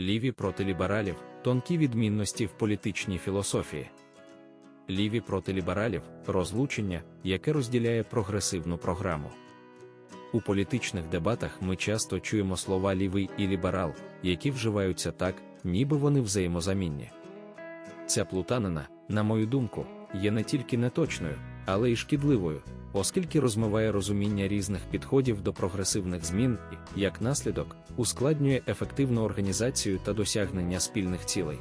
Ліві проти лібералів тонкі відмінності в політичній філософії. Ліві проти лібералів розлучення, яке розділяє прогресивну програму. У політичних дебатах ми часто чуємо слова лівий і ліберал, які вживаються так, ніби вони взаємозамінні. Ця плутанина, на мою думку, є не тільки неточною, але й шкідливою, оскільки розмиває розуміння різних підходів до прогресивних змін і, як наслідок, ускладнює ефективну організацію та досягнення спільних цілей.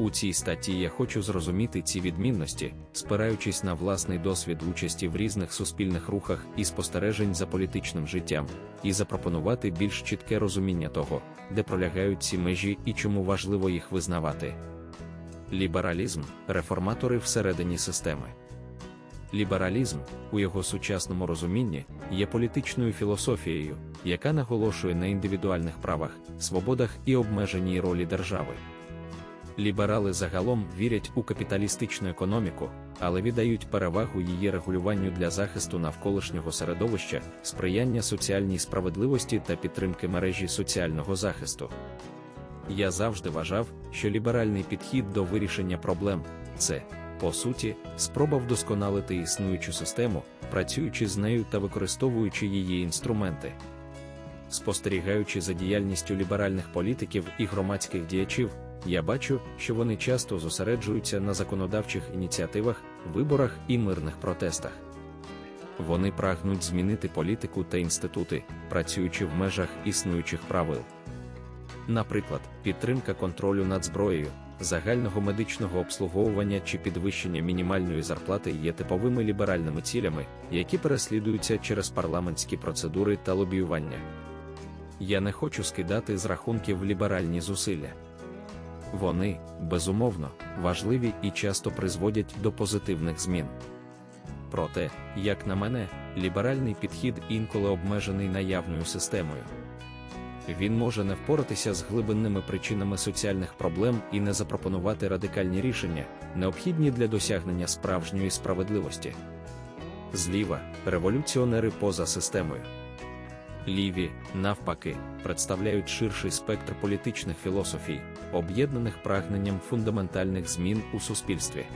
У цій статті я хочу зрозуміти ці відмінності, спираючись на власний досвід участі в різних суспільних рухах і спостережень за політичним життям, і запропонувати більш чітке розуміння того, де пролягають ці межі і чому важливо їх визнавати. Лібералізм реформатори всередині системи. Лібералізм, у його сучасному розумінні, є політичною філософією, яка наголошує на індивідуальних правах, свободах і обмеженій ролі держави. Ліберали загалом вірять у капіталістичну економіку, але віддають перевагу її регулюванню для захисту навколишнього середовища, сприяння соціальній справедливості та підтримки мережі соціального захисту. Я завжди вважав, що ліберальний підхід до вирішення проблем це, по суті, спроба вдосконалити існуючу систему, працюючи з нею та використовуючи її інструменти. Спостерігаючи за діяльністю ліберальних політиків і громадських діячів, я бачу, що вони часто зосереджуються на законодавчих ініціативах, виборах і мирних протестах. Вони прагнуть змінити політику та інститути, працюючи в межах існуючих правил. Наприклад, підтримка контролю над зброєю, загального медичного обслуговування чи підвищення мінімальної зарплати є типовими ліберальними цілями, які переслідуються через парламентські процедури та лобіювання. Я не хочу скидати з рахунків ліберальні зусилля. Вони, безумовно, важливі і часто призводять до позитивних змін. Проте, як на мене, ліберальний підхід інколи обмежений наявною системою. Він може не впоратися з глибинними причинами соціальних проблем і не запропонувати радикальні рішення, необхідні для досягнення справжньої справедливості. Зліва революціонери поза системою. Ліві, навпаки, представляють ширший спектр політичних філософій, об'єднаних прагненням фундаментальних змін у суспільстві.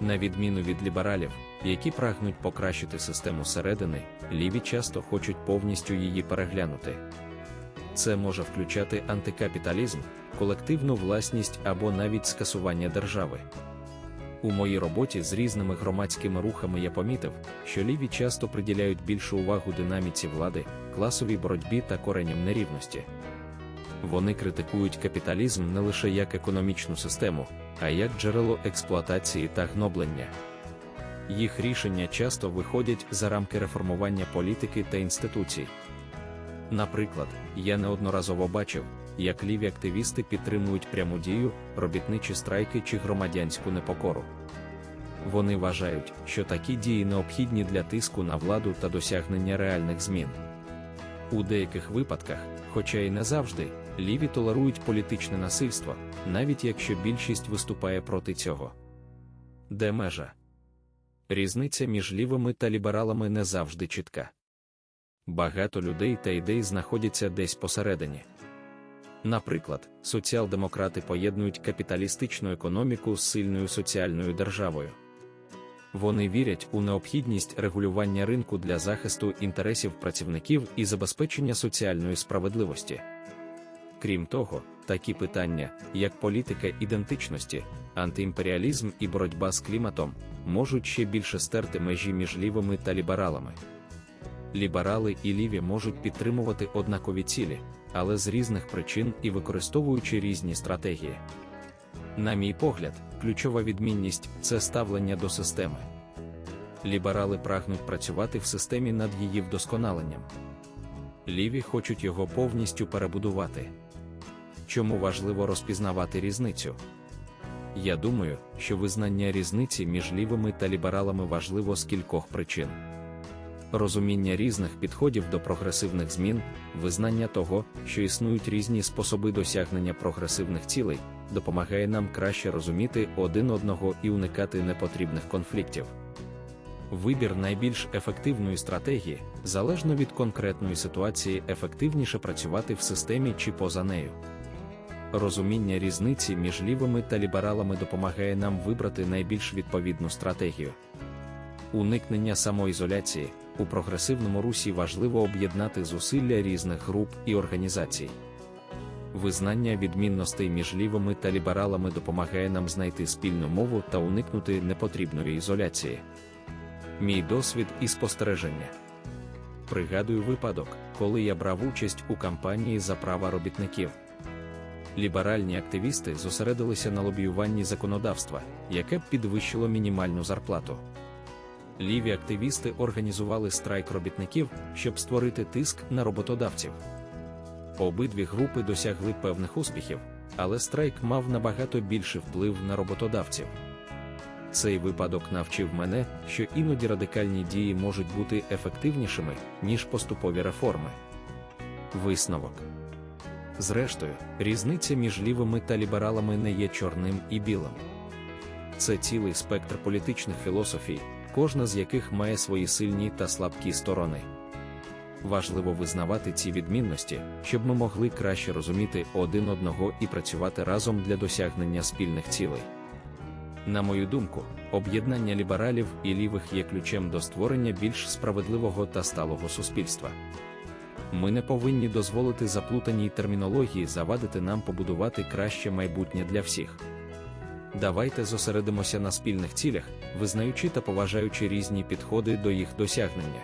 На відміну від лібералів, які прагнуть покращити систему середини, ліві часто хочуть повністю її переглянути. Це може включати антикапіталізм, колективну власність або навіть скасування держави. У моїй роботі з різними громадськими рухами я помітив, що ліві часто приділяють більшу увагу динаміці влади, класовій боротьбі та кореням нерівності. Вони критикують капіталізм не лише як економічну систему, а як джерело експлуатації та гноблення. Їх рішення часто виходять за рамки реформування політики та інституцій. Наприклад, я неодноразово бачив, як ліві активісти підтримують пряму дію, робітничі страйки чи громадянську непокору. Вони вважають, що такі дії необхідні для тиску на владу та досягнення реальних змін. У деяких випадках, хоча й не завжди, ліві толерують політичне насильство, навіть якщо більшість виступає проти цього. Де межа? Різниця між лівими та лібералами не завжди чітка. Багато людей та ідей знаходяться десь посередині. Наприклад, соціал-демократи поєднують капіталістичну економіку з сильною соціальною державою. Вони вірять у необхідність регулювання ринку для захисту інтересів працівників і забезпечення соціальної справедливості. Крім того, такі питання, як політика ідентичності, антиімперіалізм і боротьба з кліматом, можуть ще більше стерти межі між лівими та лібералами. Ліберали і ліві можуть підтримувати однакові цілі, але з різних причин і використовуючи різні стратегії. На мій погляд, ключова відмінність це ставлення до системи. Ліберали прагнуть працювати в системі над її вдосконаленням. Ліві хочуть його повністю перебудувати. Чому важливо розпізнавати різницю? Я думаю, що визнання різниці між лівими та лібералами важливо з кількох причин розуміння різних підходів до прогресивних змін, визнання того, що існують різні способи досягнення прогресивних цілей, допомагає нам краще розуміти один одного і уникати непотрібних конфліктів. Вибір найбільш ефективної стратегії, залежно від конкретної ситуації, ефективніше працювати в системі чи поза нею. Розуміння різниці між лівими та лібералами допомагає нам вибрати найбільш відповідну стратегію. Уникнення самоізоляції у прогресивному русі важливо об'єднати зусилля різних груп і організацій. Визнання відмінностей між лівими та лібералами допомагає нам знайти спільну мову та уникнути непотрібної ізоляції. Мій досвід і спостереження. Пригадую випадок, коли я брав участь у кампанії за права робітників. Ліберальні активісти зосередилися на лобіюванні законодавства, яке б підвищило мінімальну зарплату. Ліві активісти організували страйк робітників, щоб створити тиск на роботодавців. Обидві групи досягли певних успіхів, але страйк мав набагато більший вплив на роботодавців. Цей випадок навчив мене, що іноді радикальні дії можуть бути ефективнішими, ніж поступові реформи. Висновок. Зрештою, різниця між лівими та лібералами не є чорним і білим. Це цілий спектр політичних філософій, кожна з яких має свої сильні та слабкі сторони. Важливо визнавати ці відмінності, щоб ми могли краще розуміти один одного і працювати разом для досягнення спільних цілей. На мою думку, об'єднання лібералів і лівих є ключем до створення більш справедливого та сталого суспільства. Ми не повинні дозволити заплутаній термінології завадити нам побудувати краще майбутнє для всіх. Давайте зосередимося на спільних цілях, визнаючи та поважаючи різні підходи до їх досягнення.